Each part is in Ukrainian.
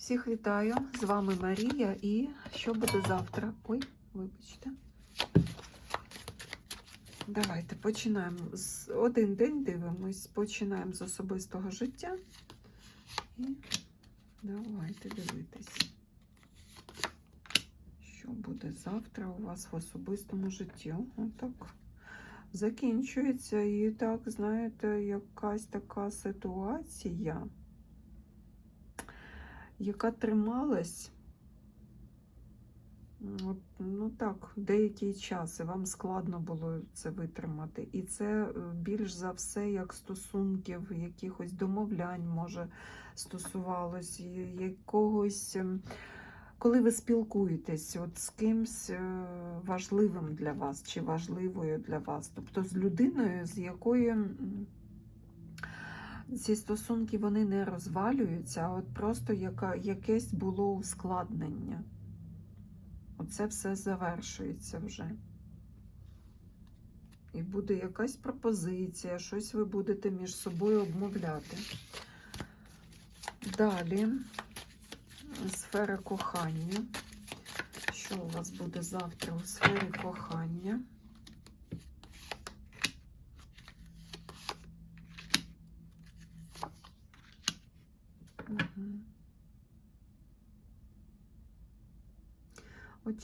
Всіх вітаю! З вами Марія. І що буде завтра? Ой, вибачте. Давайте починаємо з один день дивимось. Починаємо з особистого життя. І давайте дивитись, що буде завтра у вас в особистому житті. Отак. Закінчується і так, знаєте, якась така ситуація яка трималась, ну так, деякий час, і вам складно було це витримати. І це е, більш за все як стосунків, якихось домовлянь, може, стосувалось, якогось, ем, коли ви спілкуєтесь от з кимсь е, важливим для вас чи важливою для вас, тобто з людиною, з якою. Ці стосунки вони не розвалюються, а от просто яка, якесь було ускладнення. Оце все завершується вже. І буде якась пропозиція, щось ви будете між собою обмовляти. Далі сфера кохання. Що у вас буде завтра у сфері кохання?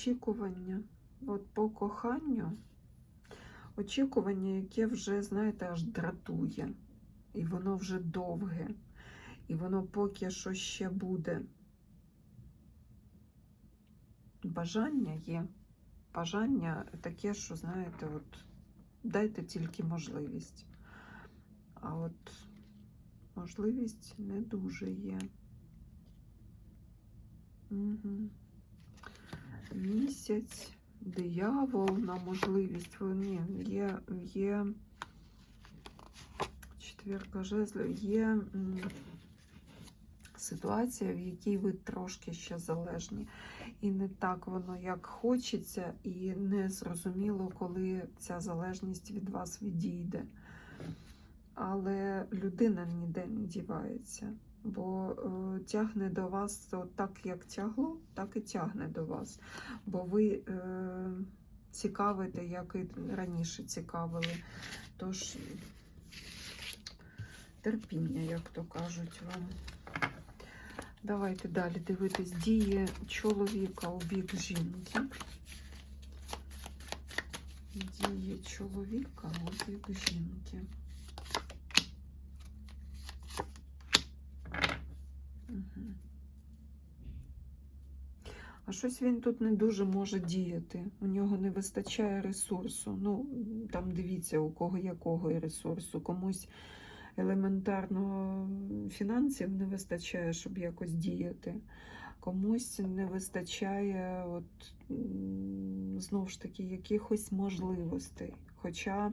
Очікування от по коханню, очікування, яке вже, знаєте, аж дратує, і воно вже довге, і воно поки що ще буде. Бажання є. Бажання таке, що, знаєте, от дайте тільки можливість. А от можливість не дуже є. Угу. Місяць, диявол на можливість. Ні, є, є четвірка жезлів, є ситуація, в якій ви трошки ще залежні. І не так воно як хочеться, і не зрозуміло, коли ця залежність від вас відійде але людина ніде не дівається, бо е, тягне до вас так, як тягло, так і тягне до вас. Бо ви е, цікавите, як і раніше цікавили. Тож терпіння, як то кажуть вам. Давайте далі дивитись дії чоловіка у бік жінки. Дії чоловіка у бік жінки. А щось він тут не дуже може діяти. У нього не вистачає ресурсу. Ну, там дивіться, у кого якого і ресурсу. Комусь елементарно фінансів не вистачає, щоб якось діяти. Комусь не вистачає, от, знову ж таки, якихось можливостей. Хоча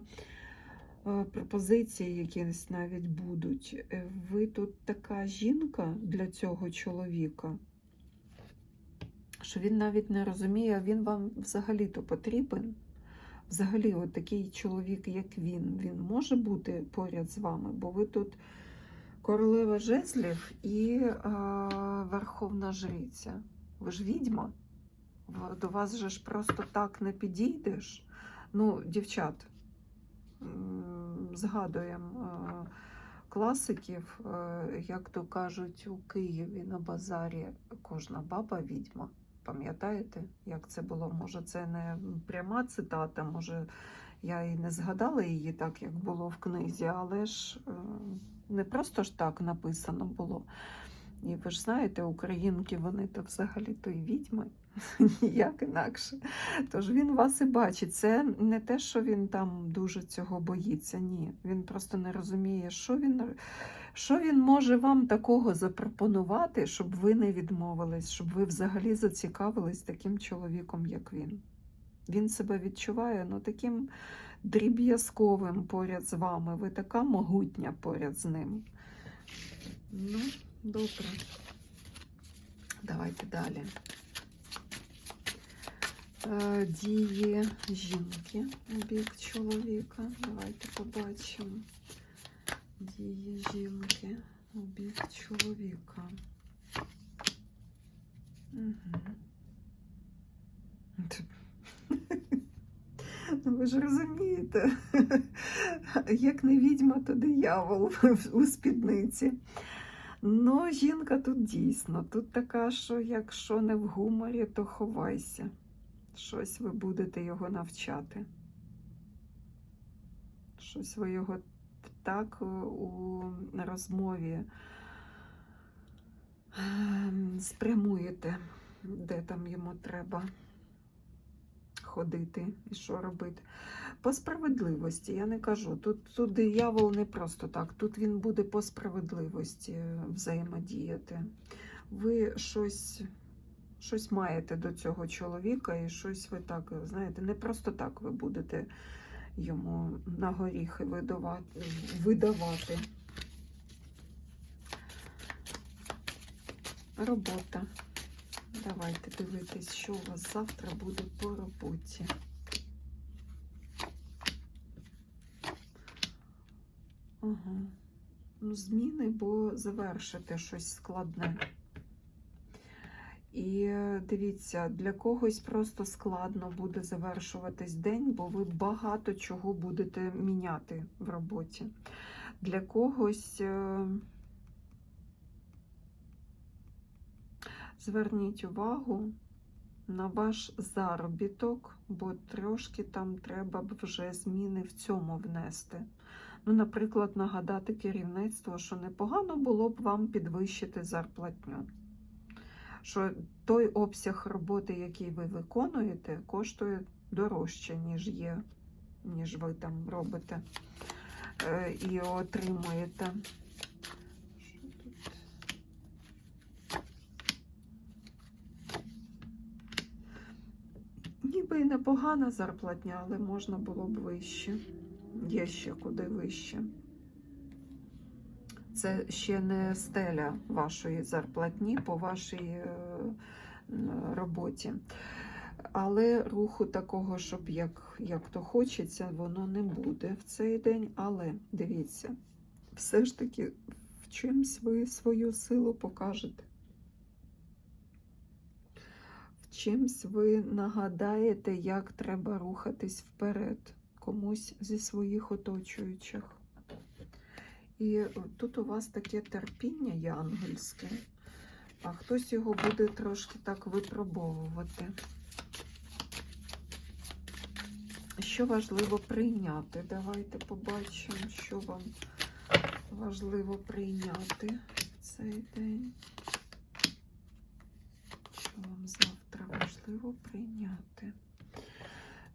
е, пропозиції якісь навіть будуть. Е, Ви тут така жінка для цього чоловіка, що він навіть не розуміє, він вам взагалі-то потрібен. Взагалі, от такий чоловік, як він, він може бути поряд з вами, бо ви тут королева жезлів і а, верховна жриця. Ви ж відьма. До вас же ж просто так не підійдеш. Ну, дівчат, згадуємо е, класиків, е, як то кажуть, у Києві на базарі кожна баба відьма. Пам'ятаєте, як це було? Може, це не пряма цитата, може, я і не згадала її так, як було в книзі, але ж е, не просто ж так написано було. І ви ж знаєте, українки, вони то взагалі то й відьми, ніяк інакше. Тож він вас і бачить. Це не те, що він там дуже цього боїться. Ні. Він просто не розуміє, що він, що він може вам такого запропонувати, щоб ви не відмовились, щоб ви взагалі зацікавились таким чоловіком, як він. Він себе відчуває ну, таким дріб'язковим поряд з вами. Ви така могутня поряд з ним. Ну, Добре. Давайте далі. Е, дії жінки у бік чоловіка. Давайте побачимо. Дії жінки у бік чоловіка. Угу. Ну, ви ж розумієте, як не відьма, то диявол у спідниці. Ну, жінка тут дійсно, тут така, що якщо не в гуморі, то ховайся. Щось ви будете його навчати. Щось ви його так е, у розмові ем, спрямуєте, де там йому треба ходити і що робити. По справедливості, я не кажу. Тут, тут диявол не просто так, тут він буде по справедливості взаємодіяти. Ви щось, щось маєте до цього чоловіка, і щось ви так, знаєте, не просто так ви будете йому на горіхи видавати. видавати. Робота. Давайте дивитись, що у вас завтра буде по роботі. Ага. Ну, зміни, бо завершити щось складне. І е, дивіться, для когось просто складно буде завершуватись день, бо ви багато чого будете міняти в роботі. Для когось е, зверніть увагу на ваш заробіток, бо трошки там треба б вже зміни в цьому внести. Ну, наприклад, нагадати керівництву, що непогано було б вам підвищити зарплатню. Що той обсяг роботи, який ви виконуєте, коштує дорожче, ніж є, ніж ви там робите е, і отримуєте. Ніби і непогана зарплатня, але можна було б вище. Є ще куди вище. Це ще не стеля вашої зарплатні по вашій е, роботі. Але руху такого, щоб як, як то хочеться, воно не буде в цей день. Але дивіться, все ж таки в чимсь ви свою силу покажете. В чимсь ви нагадаєте, як треба рухатись вперед комусь зі своїх оточуючих. І тут у вас таке терпіння янгельське, а хтось його буде трошки так випробовувати. Що важливо прийняти? Давайте побачимо, що вам важливо прийняти в цей день. Що вам завтра важливо прийняти?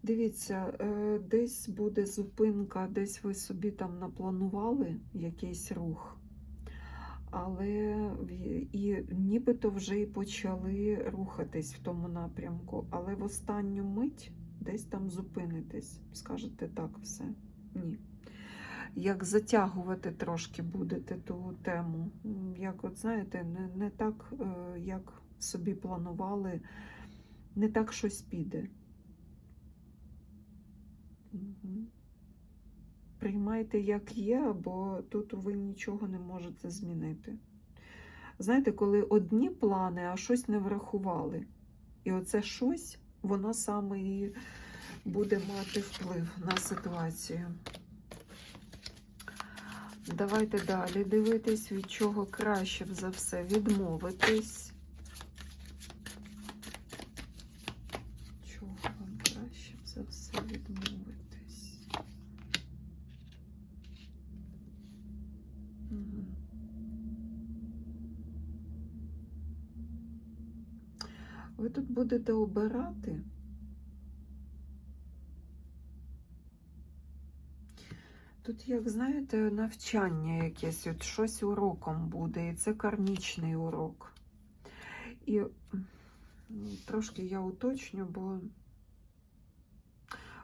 Дивіться, е, десь буде зупинка, десь ви собі там напланували якийсь рух, але і нібито вже й почали рухатись в тому напрямку, але в останню мить десь там зупинитесь. Скажете так, все. Ні. Як затягувати трошки будете ту тему. Як, от знаєте, не, не так, е, як собі планували, не так щось піде. Приймайте, як є, бо тут ви нічого не можете змінити. Знаєте, коли одні плани, а щось не врахували. І оце щось, воно саме і буде мати вплив на ситуацію. Давайте далі дивитись, від чого краще б за все відмовитись. Чого вам краще б за все відмовитись? Мгм. Ви тут будете обирати. Тут, як знаєте, навчання якесь, от щось уроком буде, і це кармічний урок. І трошки я уточню, бо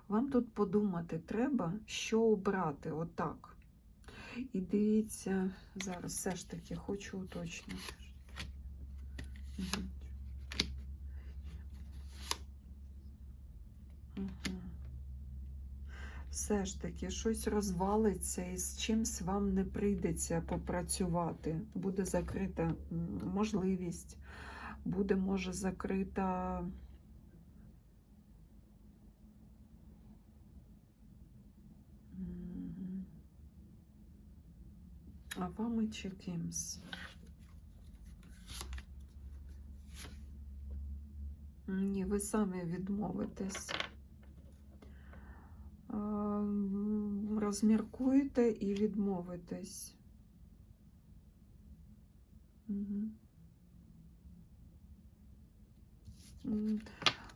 вам тут подумати треба, що обрати отак. І дивіться, зараз все ж таки хочу уточнити. Все ж таки, щось розвалиться і з чимсь вам не прийдеться попрацювати. Буде закрита можливість, буде, може, закрита. А вами чи кимсь? Ні, ви самі відмовитесь. А, м, Розміркуєте і відмовитесь. М,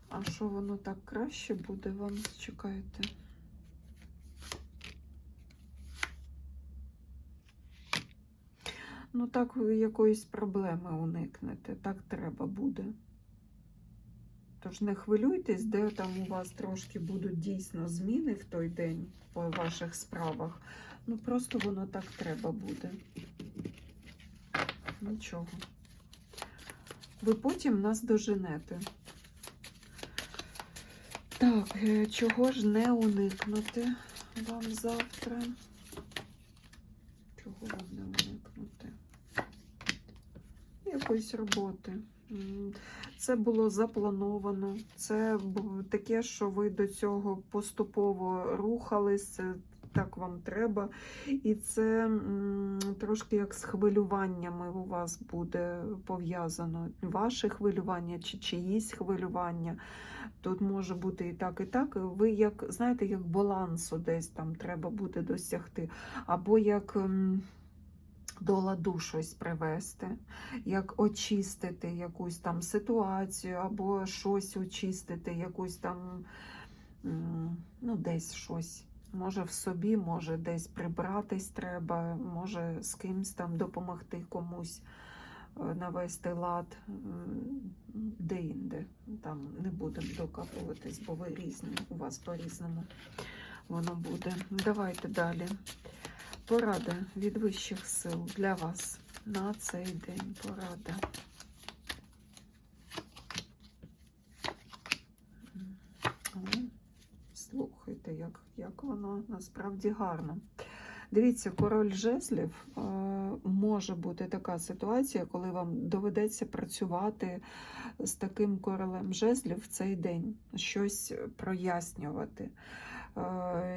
А що воно так краще буде вам? Чекайте. Ну, так ви якоїсь проблеми уникнете, так треба буде. Тож не хвилюйтесь, де там у вас трошки будуть дійсно зміни в той день по ваших справах. Ну, просто воно так треба буде. Нічого. Ви потім нас доженете. Так, е, чого ж не уникнути вам завтра? Чого вам не уникнути? Якоїсь роботи. Це було заплановано. Це таке, що ви до цього поступово рухались, так вам треба. І це трошки як з хвилюваннями у вас буде пов'язано. Ваше хвилювання чи чиїсь хвилювання. Тут може бути і так, і так. Ви як, знаєте, як балансу десь там треба буде досягти. Або як. До ладу щось привести, як очистити якусь там ситуацію, або щось очистити, якусь там, ну, десь щось. Може в собі, може десь прибратись треба, може з кимсь там допомогти комусь е, навести лад де-інде. Там не будемо докапуватись, бо ви різні, у вас по-різному воно буде. Давайте далі. Порада від вищих сил для вас на цей день. Порада. Слухайте, як, як воно насправді гарно. Дивіться, король жезлів е, може бути така ситуація, коли вам доведеться працювати з таким королем жезлів в цей день, щось прояснювати,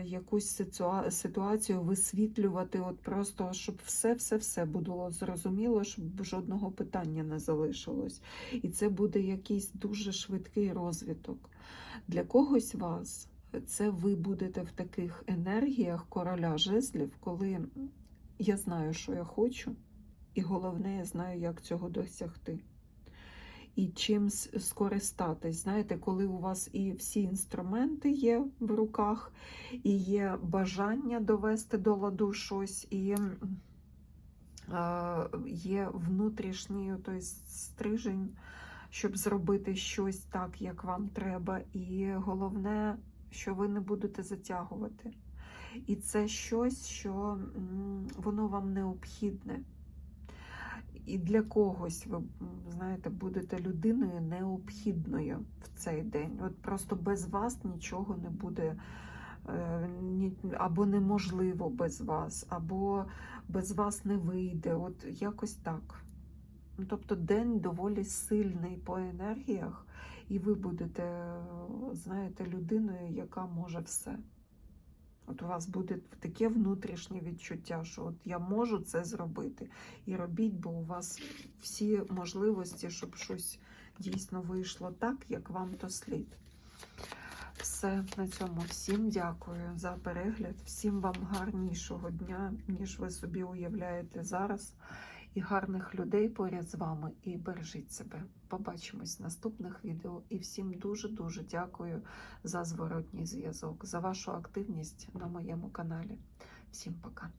якусь ситуацію висвітлювати, от просто щоб все-все-все було зрозуміло, щоб жодного питання не залишилось. І це буде якийсь дуже швидкий розвиток. Для когось вас це ви будете в таких енергіях короля жезлів, коли я знаю, що я хочу, і головне, я знаю, як цього досягти. І чим с- скористатись. Знаєте, коли у вас і всі інструменти є в руках, і є бажання довести до ладу щось, і є внутрішній той стрижень, щоб зробити щось так, як вам треба. І головне, що ви не будете затягувати. І це щось, що воно вам необхідне. І для когось ви знаєте, будете людиною необхідною в цей день. От просто без вас нічого не буде. е, Або неможливо без вас, або без вас не вийде. От якось так. Ну, Тобто день доволі сильний по енергіях, і ви будете, знаєте, людиною, яка може все. От у вас буде таке внутрішнє відчуття, що от я можу це зробити. І робіть, бо у вас всі можливості, щоб щось дійсно вийшло так, як вам то слід. Все на цьому. Всім дякую за перегляд. Всім вам гарнішого дня, ніж ви собі уявляєте зараз. І гарних людей поряд з вами. І бережіть себе. Побачимось в наступних відео. І всім дуже-дуже дякую за зворотній зв'язок, за вашу активність на моєму каналі. Всім пока.